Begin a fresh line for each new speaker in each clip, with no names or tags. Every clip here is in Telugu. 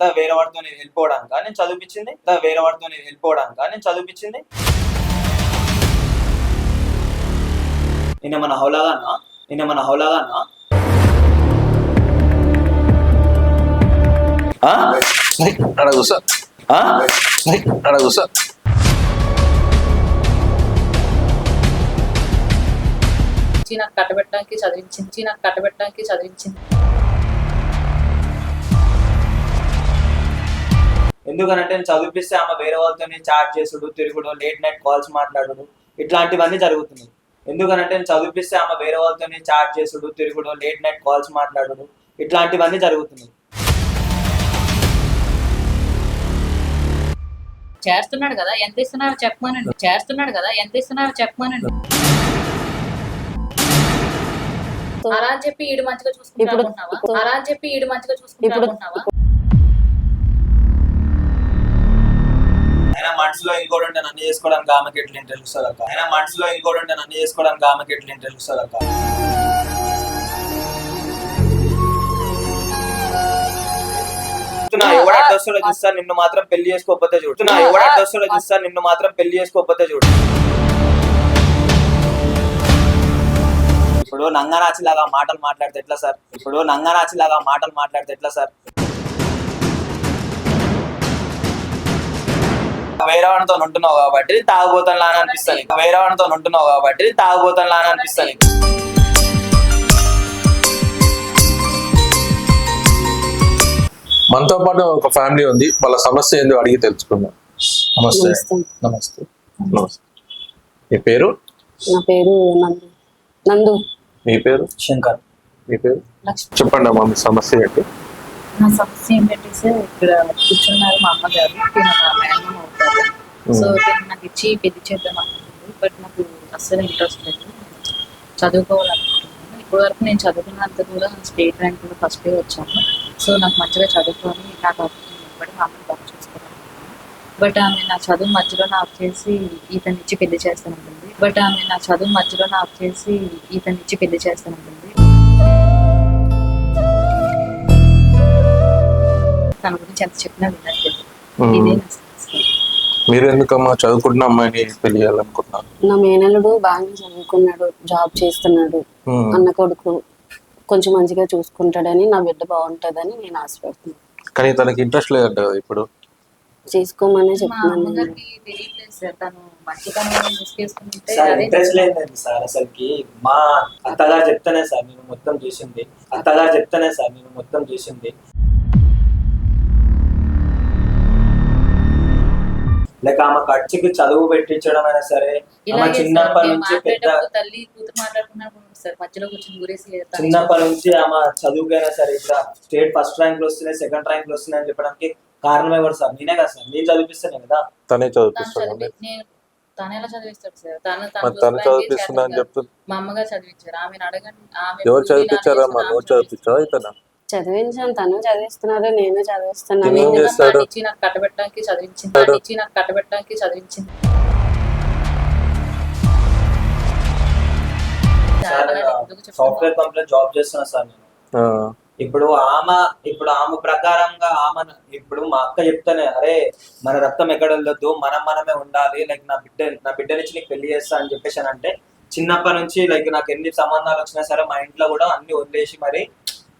దా వేరే వాడితో నేను వెళ్ళిపోవడానికి నేను చదివించింది దా వేరే వాడితో నేను వెళ్ళిపోవడానికి నేను చదివించింది నిన్న మన హౌలాగానా నిన్న మన హౌలాగానా?
అక్కడ కూర్చో
ఇచ్చి నాకు కట్టబెట్టడానికి చదివించింది. నాకు కట్టబెట్టడానికి చదివించింది.
ఎందుకనంటే నేను చదివిపిస్తే ఆమె వేరే వాళ్ళతో చాట్ చేసుడు తిరుగుడు లేట్ నైట్ కాల్స్ మాట్లాడుడు ఇట్లాంటివన్నీ జరుగుతున్నాయి. ఎందుకనంటే నేను చదివిపిస్తే ఆమె వేరే వాళ్ళతో చాట్ చేసుడు తిరుగుడు లేట్ నైట్ కాల్స్ మాట్లాడుడు ఇట్లాంటివన్నీ జరుగుతున్నాయి.
చేస్తున్నాడు కదా ఎంత ఇస్తున్నారో చెప్పమనండి. చేస్తున్నాడు కదా ఎంత ఇస్తున్నారో చెప్పమనండి. అలా అని చెప్పి ఈడు మంచిగా చూసుకుంటా
ఇప్పుడు-
అనుకుంటున్నావా?
ఇప్పుడు-
అలా అని చెప్పి ఈడు మంచిగా చూసుకుంటా
అయినా మనసులో ఇంకోటి ఉంటే నన్ను చేసుకోవడానికి ఆమెకి ఎట్లా వస్తుంది అక్క? అయినా మనసులో ఇంకోటి ఉంటే నన్ను చేసుకోవడానికి ఆమెకి ఎట్లా వస్తుంది అక్క? ఎవడు అడ్డొస్తాడో చూస్తా నిన్ను మాత్రం పెళ్ళి చేసుకోకపోతే చూడు. చెప్తున్నా, ఎవడు అడ్డొస్తాడో చూస్తా నిన్ను మాత్రం పెళ్ళి చేసుకోకపోతే చూడు. ఇప్పుడు నంగనాచి లాగా మాటలు మాట్లాడితే ఎట్లా సార్? ఇప్పుడు నంగనాచి లాగా మాటలు మాట్లాడితే ఎట్లా సార్? వేరే వాడితో ఉంటున్నావు కాబట్టి తాగుబోతాను లాని అనిపిస్తాను. వేరే వాడితో ఉంటున్నావు కాబట్టి తాగుబోతాను లాని అనిపిస్తాను.
మనతో పాటు ఒక ఫ్యామిలీ ఉంది. వాళ్ళ సమస్య ఏందో అడిగి తెలుసుకుందాం. నమస్తే.
నమస్తే.
నమస్తే. మీ పేరు?
నా పేరు నందు. నందు.
మీ పేరు?
శంకర్.
మీ పేరు? చెప్పండి అమ్మా మీ సమస్య ఏంటి?
నా సమస్య ఏంటంటే సార్ ఇక్కడ కూర్చున్నారు మా అమ్మగారు. తిన మా మేనమామ అవుతారు. సో తిను నాకు ఇచ్చి పెళ్ళి చేద్దాం అనుకుంటుంది బట్ నాకు అస్సలు ఇంట్రెస్ట్ లేదు. చదువుకోవాలనుకుంటున్నాను. ఇప్పటి వరకు నేను చదువుకున్నంత కూడా స్టేట్ ర్యాంక్ కూడా ఫస్ట్ వచ్చాను. సో నాకు మంచిగా చదువుకొని నాకు ఇవ్వడం మా అమ్మని బాగా చూసుకోవాలనుకుంటున్నాను. బట్ ఆమె నా చదువు మధ్యలో నాకు చేసి ఇతన్ని ఇచ్చి పెళ్ళి చేస్తానంటుంది. బట్ ఆమె నా చదువు మధ్యలో నాకు చేసి ఇతన్ని ఇచ్చి పెళ్ళి చేస్తానంటుంది. తన గురించి ఎంత చెప్పినా వినట్లేదు. ఇదే
మీరు ఎందుకమ్మా చదువుకుంటున్న అమ్మాయిని పెళ్ళి
నా మేనల్లుడు బాగానే చదువుకున్నాడు జాబ్ చేస్తున్నాడు. అన్న కొడుకు కొంచెం మంచిగా చూసుకుంటాడని నా బిడ్డ బాగుంటుందని నేను ఆశపడుతున్నాను.
కానీ తనకి ఇంట్రెస్ట్ లేదంట కదా ఇప్పుడు.
చేసుకోమనే చెప్తున్నాను
సార్
అసలుకి. మా అత్తగారు చెప్తానే సార్ నేను మొత్తం చేసింది. అత్తగారు చెప్తానే సార్ నేను మొత్తం చేసింది. లైక్ ఆమె ఖర్చుకి చదువు పెట్టించడం అయినా సరే ఆమె చిన్నప్పటి నుంచి పెద్ద
తల్లి కూతురు మాట్లాడుకున్నప్పుడు మధ్యలో గురేసి
చిన్నప్పటి నుంచి ఆమె చదువుకైనా సరే ఇక్కడ స్టేట్ ఫస్ట్ ర్యాంక్లో వస్తున్నాయి సెకండ్ ర్యాంక్లో వస్తున్నాయి అని చెప్పడానికి కారణం ఎవరు సార్? నేనే కదా సార్. నేను చదివిపిస్తానే కదా.
తనే
తను
చదివిపిస్తాను
చదివి నేను తను ఎలా చదివిస్తాడు సార్? తను
చదివిపిస్తున్నా అని చెప్తుంది
మా అమ్మగారు చదివించారు. ఆమెను అడగండి. ఆమె
ఎవరు
ఆమె చదివిస్తారు.
చదివిపించావా ఇతను?
చదివించాను తను చదివిస్తున్నాడు నేను చదివిస్తున్నాను?
ఇచ్చి నాకు కట్టబెట్టడానికి చదివించింది? ఇచ్చి నాకు కట్టబెట్టడానికి చదివించింది?
సాఫ్ట్వేర్ కంపెనీలో జాబ్ చేస్తున్నా సార్ నేను.
ఆ,
ఇప్పుడు ఆమె ఇప్పుడు ఆమె ప్రకారంగా ఆమె ఇప్పుడు మా అక్క చెప్తానే అరే మన రక్తం ఎక్కడ వెళ్ళొద్దు మనం మనమే ఉండాలి. లైక్ నా బిడ్డ నా బిడ్డ నుంచి నీకు పెళ్ళి చేస్తా అని చెప్పేసి అంటే చిన్నప్పటి నుంచి లైక్ నాకు ఎన్ని సంబంధాలు వచ్చినా సరే మా ఇంట్లో కూడా అన్ని వదిలేసి మరి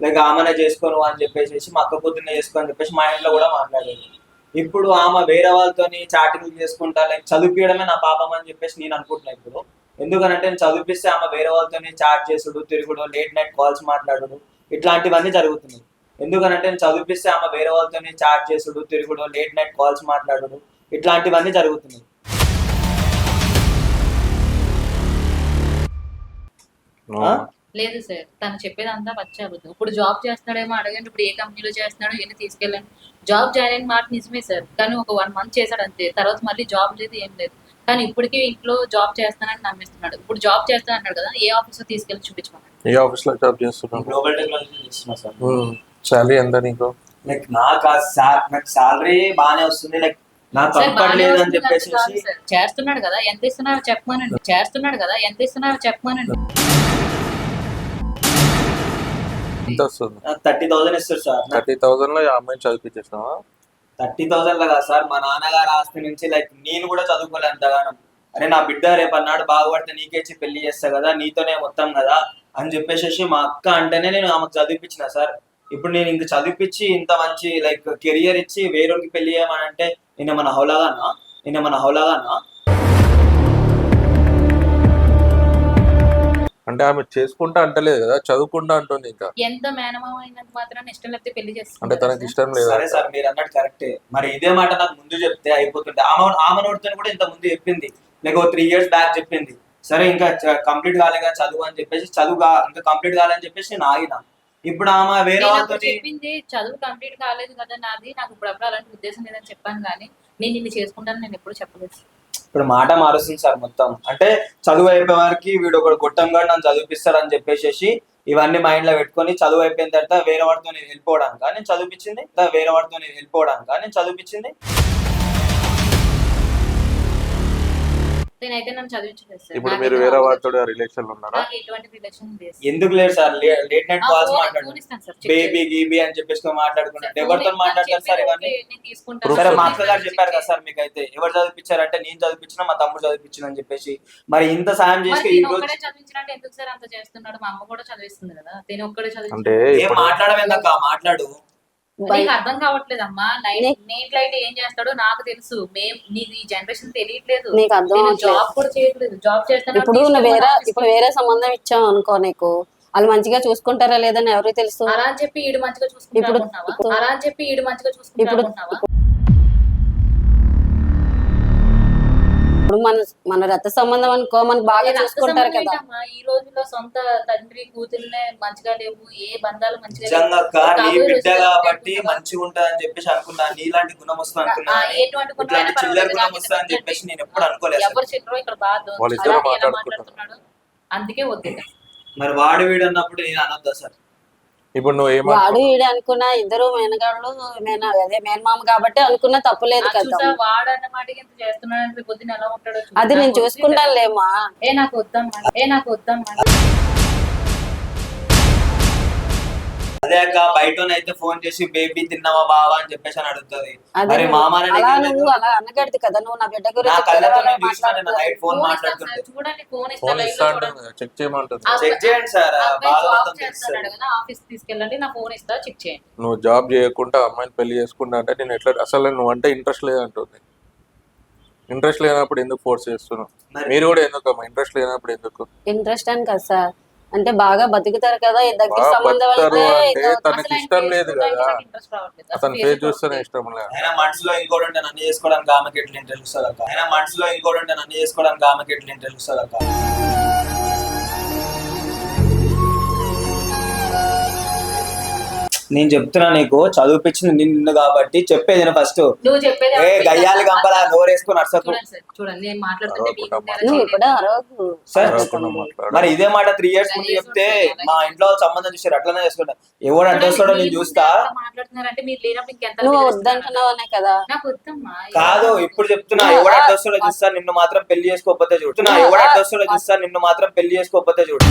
లైక్ ఆమెనే చేసుకోను అని చెప్పేసి మా అక్క పొద్దున్నే చేసుకో అని చెప్పేసి మా ఇంట్లో కూడా మాట్లాడేది ఇప్పుడు ఆమె వేరే వాళ్ళతోని చాటింగ్ చేసుకుంటా లైక్ చదివించడమే నా పాపం అని చెప్పేసి నేను అనుకుంటున్నా ఇప్పుడు. ఎందుకనంటే నేను చదివిపిస్తే ఆమె వేరే వాళ్ళతోని చాట్ చేసుడు తిరుగుడు లేట్ నైట్ కాల్స్ మాట్లాడుడు ఇట్లాంటివన్నీ జరుగుతున్నాయి. ఎందుకనంటే నేను చదివిపిస్తే ఆమె వేరే వాళ్ళతోని చాట్ చేసుడు తిరుగుడు లేట్ నైట్ కాల్స్ మాట్లాడుడు ఇట్లాంటివన్నీ జరుగుతున్నాయి.
లేదు సార్ తను చెప్పేదంతా పచ్చి అబద్ధం. ఇప్పుడు జాబ్ చేస్తున్నాడేమో అడగండి ఇప్పుడు ఏ కంపెనీలో చేస్తున్నాడో ఎన్ని తీసుకెళ్ళండి. జాబ్ జాయిన్ అయిన మాట నిజమే సార్ కానీ ఒక వన్ మంత్ చేశాడు అంతే. తర్వాత మళ్ళీ జాబ్ లేదు ఏం లేదు. కానీ ఇప్పటికీ ఇంట్లో జాబ్ చేస్తానని నమ్మిస్తున్నాడు. ఇప్పుడు జాబ్ చేస్తాను అన్నాడు కదా ఏ తీసుకెళ్ళి చూపించమన్నాడు?
ఆఫీస్లో జాబ్ చేస్తున్నావు
గ్లోబల్ టెక్నాలజీ చేస్తున్నా సార్.
శాలరీ ఎంత నీకు?
లైక్ నాకు ఆ సా- నాకు సాలరీ బాగానే వస్తుంది. లైక్ నాకు
సార్
కంఫర్ట్
బాగానే
లేదని
వస్తుంది
చెప్పేసి
కాదు సార్. చేస్తున్నాడు కదా ఎంత ఇస్తున్నారో చెప్పమనండి. చేస్తున్నాడు కదా ఎంత ఇస్తున్నారో చెప్పమనండి.
ఎంత వస్తుంది
థర్టీ థౌసండ్ ఇస్తారు సార్.
థర్టీ థౌసండ్లో అమ్మాయిని చదివించేసినావా
థర్టీ థౌసండ్లో కాదు సార్ మా నాన్నగారు ఆస్తి నుంచి లైక్ నేను కూడా చదువుకోలే అంతగానం. అరే నా బిడ్డ రేపు అన్నాడు బాగుపడితే నీకేసి పెళ్ళి చేస్తా కదా నీతోనే మొత్తం కదా అని చెప్పేసి మా అక్క అంటేనే నేను ఆమెకు చదివిపించిన సార్. ఇప్పుడు నేను ఇంక చదివిపించి ఇంత మంచి లైక్ కెరియర్ ఇచ్చి వేరొకరికి పెళ్ళి చేయమని అంటే నేను మన హౌలాగానా? నేను మన హౌలాగానా?
అంటే ఆమె చేసుకుంటా అంటలేదు కదా చదువుకుంటా అంటుంది ఇంకా.
ఎంత మేనమామ అయినంత ఇష్టం లేకపోతే పెళ్ళి
అంటే
చేసుకుంటారా
తనకి
సార్?
ఇష్టం లేదా?
సరే సార్ మీరు అన్నట్టు కరెక్టే. మరి ఇదే మాట నాకు ముందు చెప్తే అయిపోతుండే ఆమె ఆమె నోటితో కూడా ఇంత ముందు చెప్పింది. నాకు ఓ త్రీ ఇయర్స్ బ్యాక్ చెప్పింది. సరే ఇంకా కంప్లీట్ కాలేగా చదువు అని చెప్పేసి చదువు ఇంకా కంప్లీట్ కాలేని చెప్పేసి నేను ఆగిన. ఇప్పుడు ఆమె వేరే వాళ్ళతో
చెప్పింది చదువు కంప్లీట్ కాలేదు కదా నాది నాకు ఇప్పుడు అప్పుడు అలాంటి ఉద్దేశం లేదని చెప్పాను కానీ నేను నిన్ను చేసుకుంటాను నేను ఎప్పుడు చెప్పలేదు.
ఇప్పుడు మాట మారుస్తుంది సార్ మొత్తం. అంటే చదువు అయిపోయే వారికి వీడు ఒకడు గొట్టంగా నన్ను చదివిపిస్తారని చెప్పేసి ఇవన్నీ మైండ్లో పెట్టుకొని చదువు అయిపోయిన తర్వాత వేరే వాడితో నేను వెళ్ళిపోవడానికి నేను చదివిపించింది? వేరే వాడితో నేను వెళ్ళిపోవడానికి నేను చదివిపించింది?
నేనైతే నన్ను చదివించలేదు సార్.
ఇప్పుడు మీరు వేరే వాడితో రిలేషన్ ఉన్నారా?
నాకు ఎటువంటి రిలేషన్ లేదు
ఎందుకు లేదు సార్? లేట్ నైట్ కాల్స్ మాట్లాడు.
ఇస్తాను సార్,
బేబీ. గీబీ అని చెప్పేసి మాట్లాడుకుంటారు
సార్,
ఎవరితో మాట్లాడతారు సార్ ఇవన్నీ?
ఓకే, నేను తీసుకుంటాను.
సరే మా
ఇస్తాను,
చెప్పారు కదా సార్ మీకైతే ఎవరు చదివించారంటే నేను చదివించిన మా తమ్ముడు చదివించిన అని చెప్పేసి. మరి ఇంత సాయం చేసి ఈ
నేను
రోజు
ఒక్కడే చదివించినట్టు ఎందుకు సార్ అంత చేస్తున్నాడు? మా అమ్మ కూడా చదివిస్తుంది కదా. నేను ఒక్కడే చదివించిన
అంటే
ఏం
ఇప్పుడు
మాట్లాడమేందక్క మాట్లాడు.
నీకు అర్థం కావట్లేదమ్మా. నైట్ నీట్ లైట్ ఏం చేస్తాడో నాకు తెలుసు. మేం నీకు ఈ జనరేషన్ తెలియట్లేదు.
నీకు అర్థం.
జాబ్ కూడా చేయట్లేదు. జాబ్ చేస్తాను
ఇప్పుడు నువ్వు వేరే ఇప్పుడు వేరే సంబంధం ఇచ్చావు అనుకో నీకు. వాళ్ళు మంచిగా చూసుకుంటారా లేదని ఎవరికి తెలుసు?
అలా అని చెప్పి ఈడు మంచిగా చూసుకుంటా
ఇప్పుడు-
అనుకుంటున్నావా?
ఇప్పుడు-
అలా అని చెప్పి ఈడు మంచిగా చూసుకుంటా
ఇప్పుడు- ఇప్పుడు మన మన రక్త సంబంధం అనుకో మనకు బాగా చూసుకుంటారు కదా?
ఈ రోజుల్లో సొంత తండ్రి కూతుర్లే మంచిగా లేవు ఏ బంధాలు మంచిగా
బిడ్డ కాబట్టి
ఉంటుంది.
మంచిగా ఉంటదని చెప్పేసి అనుకున్నా నీలాంటి గుణం వస్తుంది అనుకున్నా ఇట్లాంటి చిల్లర గుణం వస్తుందని
ఇది
చెప్పేసి నేను ఎప్పుడు అనుకోలేదు.
ఎవరు చిల్లరో ఇక్కడ
మాట్లాడుకుంటారు.
మాట్లాడుతున్నాడు అందుకే వద్దు.
మరి వాడు వీడు అన్నప్పుడు నేను అనొద్దా సార్
ఇప్పుడు నువ్వు
వాడు
ఏమనుకో
ఈడు అనుకున్నా ఇద్దరు మేనగాళ్ళు మేన అదే మేనమామ కాబట్టి అనుకున్నా తప్పులేదు కదా.
వాడు మాటకి ఇంత చేస్తున్నాడు పొద్దున ఎలా ఉంటాడో.
అది నేను
వద్దు
చూసుకుంటాను లేమా
ఏ నాకు వద్దమ్మా. ఏ నాకు వద్దమ్మా.
అదే అక్క బయట అయితే ఫోన్ చేసి బేబీ తిన్నావా బావా? అని చెప్పేసి అని అడుగుతుంది. మరి మామ
అలా నువ్వు అలా అనగడదు కదా నువ్వు నా బిడ్డ
నా
గురించి
కళ్ళతో
పిల్లవాళ్ళ
నేను చూసిన నేను
మాట్లాడుతూ-
నైట్ ఫోన్ మాట్లాడుతుంటే.
చూడండి ఫోన్ ఇస్తా
ఫోన్ అంటుంది చెక్ చేయమంటుంది
చెక్ చేయండి సార్ మొత్తం
కదా ఆఫీస్ తీసుకెళ్ళండి నా ఫోన్ ఇస్తా చెక్ చేయండి.
నువ్వు జాబ్ చేయకుండా అమ్మాయిని పెళ్ళి చేసుకుంటా అంటే నేను ఎట్లా అసలు నువ్వు అంటే ఇంట్రెస్ట్ లేదంటుంది. ఇంట్రెస్ట్ లేనప్పుడు ఎందుకు ఫోర్స్ చేస్తున్నావు?
మరి-
మీరు కూడా ఎందుకు అమ్మా ఇంట్రెస్ట్ లేనప్పుడు ఎందుకు?
ఇంట్రెస్ట్ అని కదా సార్. అంటే బాగా బతుకుతారు కదా ఈ దగ్గర సంబంధం అయితే
తనకి ఇష్టం లేదు కదా. అతని ఫేస్ చూస్తేనే. ఇష్టం లేదు.
ఆయన మనసులో ఇంకోటి ఉంటే నన్ను చేసుకోవడానికి ఆమెకి ఎట్లా ఇంట్రెస్ట్ వస్తుంది అక్క? ఆయన మనసులో ఇంకోటి ఉంటే నన్ను చేసుకోవడానికి ఆమెకి ఎట్లా ఇంట్రెస్ట్ వస్తుంది నేను చెప్తున్నా నీకు చదివిపించింది నిన్ను కాబట్టి చెప్పేది నేను ఫస్ట్
నువ్వు చెప్పేది
ఏ గయ్యాలి? గంపలా నోరేసుకుని అర్సకు
చూడండి సార్ చూడండి నేను మాట్లాడుతుంటే
అరవకుండా
మీకు ఉండేలా
నువ్వు
చేయలేదు.
కూడా అరవకు
సార్
అరవకుండా మాట్లాడు.
మరి ఇదే మాట త్రీ ఇయర్స్ ముందు చెప్తే మా ఇంట్లో వాళ్ళు సంబంధం చూసారు అట్లనే చేసుకుంటా. ఎవడు అడ్డొస్తాడో
చూడండి,
నేను చూస్తా.
ముందే అట్లా మాట్లాడుతున్నారంటే మీరు లేనప్పుడు ఇంకెంత
నువ్వు
తెలుస్తున్నారు?
వద్దంటున్నావనే కదా.
నాకు వద్దమ్మా.
కాదు ఇప్పుడు చెప్తున్నా ఎవడు
ఆ-
అడ్డొస్తాడో చూస్తా నిన్ను మాత్రం పెళ్ళి చేసుకోకపోతే చూడు. నా ఎవడు
ఆ-
అడ్డొస్తాడో చూస్తా నిన్ను మాత్రం పెళ్ళి చేసుకోకపోతే చూడు.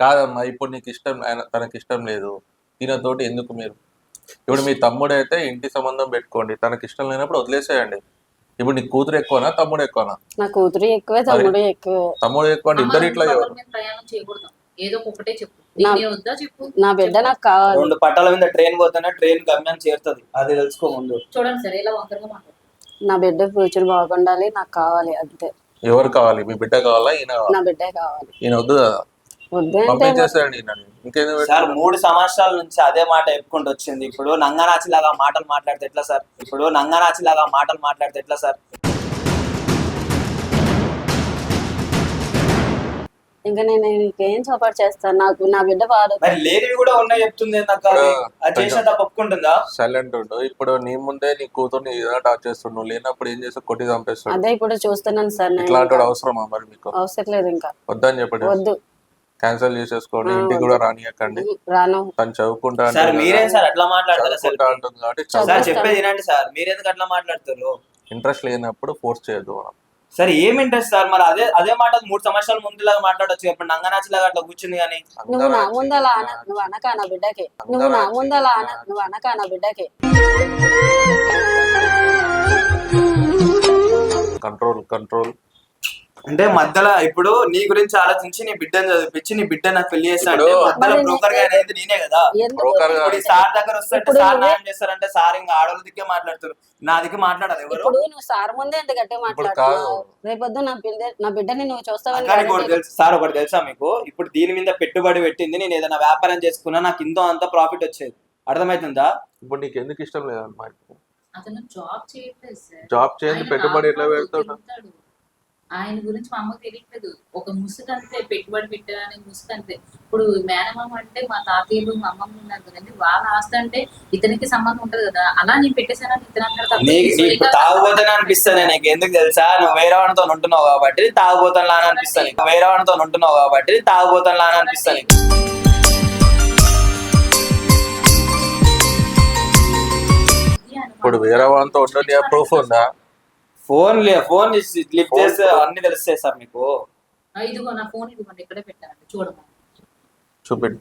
కాదమ్మా ఇప్పుడు నీకు ఇష్టం ఆయన- తనకి ఇష్టం లేదు. దీనితోటి ఎందుకు మీరు? ఇప్పుడు మీ తమ్ముడు అయితే ఇంటి సంబంధం పెట్టుకోండి. తనకి ఇష్టం లేనప్పుడు వదిలేసేయండి. ఇప్పుడు నీ కూతురు ఎక్కువనా తమ్ముడు ఎక్కువనా?
నా కూతురు ఎక్కువే తమ్ముడు ఎక్కువే.
తమ్ముడు ఎక్కువ అంటే ఇద్దరు ఇట్లా
ప్రయాణం చేయకూడదు. ఏదో ఒకటే చెప్పు.
నా- బిడ్డ నాకు కావాలి.
రెండు పట్టాల మీద ట్రైన్ పోతేనే ట్రైన్ గమ్యం చేరుతుంది. అది తెలుసుకో ముందు.
చూడండి సరే ఇలా వంకరగా
నా బిడ్డ ఫ్యూచర్ బాగుండాలి నాకు కావాలి అంతే.
ఎవరు కావాలి? మీ బిడ్డ కావాలా ఈయన?
నా బిడ్డే కావాలి.
ఈయన వద్దు కదా.
సార్ మూడు సంవత్సరాల నుంచి అదే మాట చెప్పుకుంటూ వచ్చింది. ఇప్పుడు నంగనాచి లాగా మాటలు మాట్లాడితే ఎట్లా సార్? ఇప్పుడు నంగనాచి లాగా మాటలు మాట్లాడితే ఎట్లా సార్?
ఇంకా నేను నీకేం సపోర్ట్ చేస్తాను? నాకు నా బిడ్డ బాగా
మరి లేనివి కూడా ఉన్నాయి చెప్తుంది ఏందక్క అది? చేసిన తప్ప ఒప్పుకుంటుందా?
సైలెంట్ ఉండు. ఇప్పుడు నీ ముందే నీ కూతుర్ని ఏదైనా టాచ్ చేస్తుండు. లేనప్పుడు ఏం చేస్తావు? కొట్టి చంపేస్తాడు.
అదే ఇప్పుడు చూస్తున్నాను సార్ నేను
ఇట్లాంటి
ఇంకా.
అవసరమా మరి మీకు?
అవసరం లేదు ఇంకా.
వద్దని చెప్పండి.
వద్దు.
క్యాన్సిల్ చేసేసుకోండి. ఇంటికి. కూడా రానియకండి.
రాను.
తను చదువుకుంటా
సార్ మీరేం. సార్ అట్లా మాట్లాడతారా సార్?
చదువుకుంటా అంటుంది కాబట్టి
సార్. చెప్పేది వినండి సార్. మీరెందుకు అట్లా మాట్లాడతారు
ఇంట్రెస్ట్ లేనప్పుడు ఫోర్స్ చేయొద్దు మనం
సరే ఏం ఇంట్రెస్ట్ సార్? మరి అదే అదే మాట మూడు సంవత్సరాల ముందులాగా మాట్లాడొచ్చు. ఇప్పుడు నంగనాచిలాగా అట్లా కూర్చుంది కానీ.
నువ్వు నా ముందల అన నువ్వు అనక నా బిడ్డకి నువ్వు నా ముందల అన నువ్వు అనక నా బిడ్డకి
కంట్రోల్ కంట్రోల్.
అంటే మధ్యలో ఇప్పుడు నీ గురించి ఆలోచించి నీ బిడ్డను చదివించి నీ బిడ్డ నాకు పెళ్ళి చేస్తా అంటే
ఇప్పుడు-
మధ్యలో బ్రోకర్గా అనేది నేనే కదా.
బ్రోకర్ గా-
ఇప్పుడు ఈ సార్ దగ్గర వస్తే
ఇప్పుడు
సార్ న్యాయం చేస్తారంటే సార్ ఇంకా ఆడవాళ్ళ దిక్కే మాట్లాడుతారు. నా దిక్కు మాట్లాడాలి ఎవరు?
ఇప్పుడు నువ్వు సార్ ముందే ఎంత గట్టిగా
ఇప్పుడు
మాట్లాడుతున్నావు. రేపొద్దు నా బిడ్డ నా బిడ్డని నువ్వు చూస్తావని
కానీ ఒకటి తెలుసు. సార్ ఒకటి తెలుసా మీకు? ఇప్పుడు దీని మీద పెట్టుబడి పెట్టింది. నేను ఏదైనా వ్యాపారం చేసుకున్నా నాకు ఇంతో అంత ప్రాఫిట్ వచ్చేది. అర్థమవుతుందా
ఇప్పుడు నీకు ఎందుకు ఇష్టం
అతను జాబ్ చేయట్లేదు సార్.
జాబ్ చేయండి పెట్టుబడి ఎట్లా పెడతాడు.
ఆయన గురించి మా అమ్మకు తెలియట్లేదు. ఒక ముసుకంతే పెట్టుబడి పెట్టారని ముసుకంతే. ఇప్పుడు మేనమామ అంటే మా తాతయ్యలు మా అమ్మమ్మ ఉన్నారు కదండి. వాళ్ళ ఆస్తి అంటే ఇతనికి సంబంధం ఉంటది కదా. అలా నేను పెట్టేశానని ఇతను
తాగుబోతానే అనిపిస్తుంది నీకు. ఎందుకు తెలుసా? నువ్వు వేరే వాడితో ఉంటున్నావు కాబట్టి తాగుబోతాను అని అనిపిస్తుంది నీకు. వేరే వాడితో ఉంటున్నావు కాబట్టి తాగుబోతాను అని అనిపిస్తుంది నీకు.
ఇది అనుమానం.
ఇప్పుడు వేరే వాళ్ళతో ఉండని ప్రూఫ్ ఉందా?
ఫోన్ లే ఫోన్ లిఫ్ట్ చేస్తే అన్ని తెలుస్తాయి సార్ మీకు.
ఇదిగో నా ఫోన్ ఇదిగోండి ఇక్కడే పెట్టానండి చూడమా
చూపిండి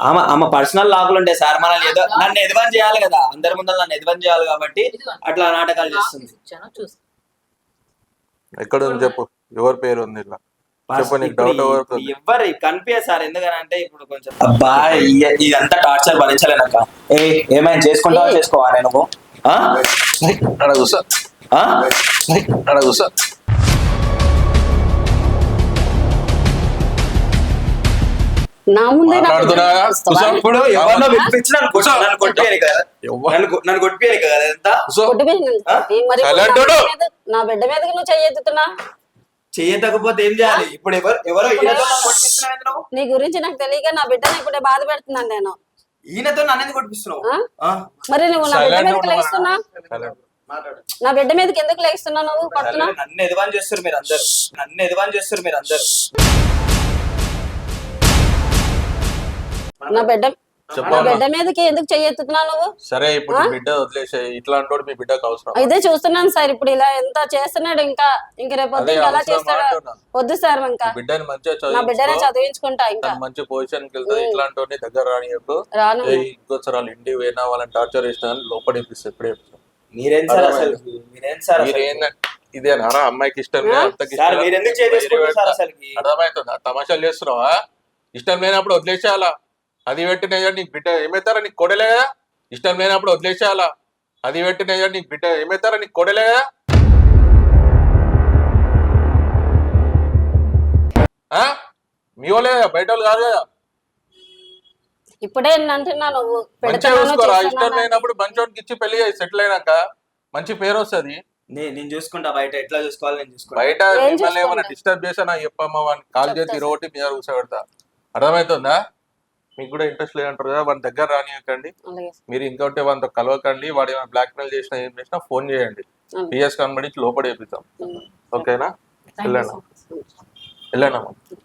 ఆమె ఆమె పర్సనల్ లాకులు ఉంటాయి సార్ మనల్ని ఎద నన్ను ఎదవని చేయాలి కదా అందరి ముందర నన్ను ఎదవని చేయాలి కాబట్టి అట్లా నాటకాలు చేస్తుంది.
ఎక్కడ ఉంది చెప్పు ఎవరి పేరు ఉంది ఇలా?
ఎవ్వరు కనిపించదు సార్ ఎందుకనంటే ఇప్పుడు కొంచెం అబ్బా ఇదంతా టార్చర్ భరించలేనక్క ఏ ఏమైనా చేసుకుంటావా చేసుకోవాలి నువ్వు ఆ?
అక్కడ కూర్చో
ఆ?
అక్కడ కూర్చో
నా ముందే.
ఇప్పుడు ఎవరినో నన్ను కొట్టిపోయాను కదా. నన్ను కొట్టిపోయాను కదా. ఎంత
మీద. బిడ్డ మీద- మీదకి నువ్వు చెయ్యెత్తుతున్నా
ఏం చేయాలి? ఇప్పుడు ఎవరు ఎవరో ఈయనతో నన్ను కొట్టిస్తున్నావు ఎందుకు?
నీ గురించి నాకు తెలియక నా బిడ్డని ఇప్పుడే బాధ పెడుతున్నాను నేను.
ఈయనతో నన్ను కొట్టిస్తున్నావు?
మరి నువ్వు నా బిడ్డ మీదకి. లేస్తున్నా.
మాట్లాడు.
నా బిడ్డ మీదకి ఎందుకు లేస్తున్నా నువ్వు కొడుతున్నా
సరే, నన్ను ఎదవని చేస్తారు మీరు అందరు నన్ను ఎదవని చేస్తారు మీరు అందరు
నా బిడ్డ నా బిడ్డ మీదకి ఎందుకు చెయ్యెత్తుతున్నా నువ్వు?
సరే ఇప్పుడు నీ బిడ్డ వదిలేసే ఇట్లాంటి వాడు మీ బిడ్డకు అవసరం.
ఇదే చూస్తున్నాను సార్ ఇప్పుడు ఇలా ఎంత చేస్తున్నాడు ఇంకా. ఇంక రేపు
అదే
ఇంకా
అవసరం
చేస్తాడో. వద్దు సార్ ఇంకా.
నీ బిడ్డని మంచిగా
నా బిడ్డనే
చదివించుకో
చదివించుకుంటా ఇంకా.
తను మంచి పొజిషన్కి వెళ్తుంది. ఇట్లాంటి వాడిని దగ్గర రానియకు
రాను.
ఏ ఇంకోసారి వాళ్ళు ఇంటికి పోయినా వాళ్ళని టార్చర్ చేసినా లోపల ఇప్పిస్తే ఎప్పుడే
మీరేం సార్ అసలు? మీరేం సార్
అమ్మాయికి ఇష్టం అర్థమవుతుందా తమాషాలు చేస్తున్నావా? ఇష్టం లేనప్పుడు వదిలేసేయాలా? అది పెట్టిన నీకు బిడ్డ ఏమవుతారా నీకు కొడలే కదా? ఇష్టం లేనప్పుడు వదిలేసేయాలా? అది పెట్టిన నీకు బిడ్డ ఏమవుతారా నీకు కొడలే కదా? మీ వాళ్ళే కదా, బయట వాళ్ళు కాదు కదా?
ఇప్పుడే అంటున్నా నువ్వు
మంచిగా
పెడతానో
చూసుకోరా? ఇష్టం
చేస్తానో
లేనప్పుడు మంచోడికి ఇచ్చి పెళ్ళి సెటిల్ అయినాక. మంచి పేరు వస్తుంది.
నే- నేను చూసుకుంటా బయట. ఎట్లా చూసుకోవాలి నేను చూసుకుంటా.
బయట
ఏం
మిమ్మల్ని ఏమైనా? డిస్టర్బ్ చేసా నాకు చెప్పమ్మా వాడిని కాల్ చేసి
చెప్తా
రోటి మీద కూర్చోబెడతా. అర్థమవుతుందా మీకు కూడా ఇంట్రెస్ట్ లేదంటారు కదా వాడి దగ్గర రానియకండి.
అలాగే
మీరు ఇంకోటి వాడితో కలవకండి. వాడు ఏమైనా బ్లాక్ మెయిల్ చేసినా ఏం చేసినా ఫోన్ చేయండి.
అలాగే.
పిఎస్ కనబడి లోపల
ఉమ్.
ఓకేనా?
Thank you
వెళ్ళండి
so much.
వెళ్ళండి అమ్మా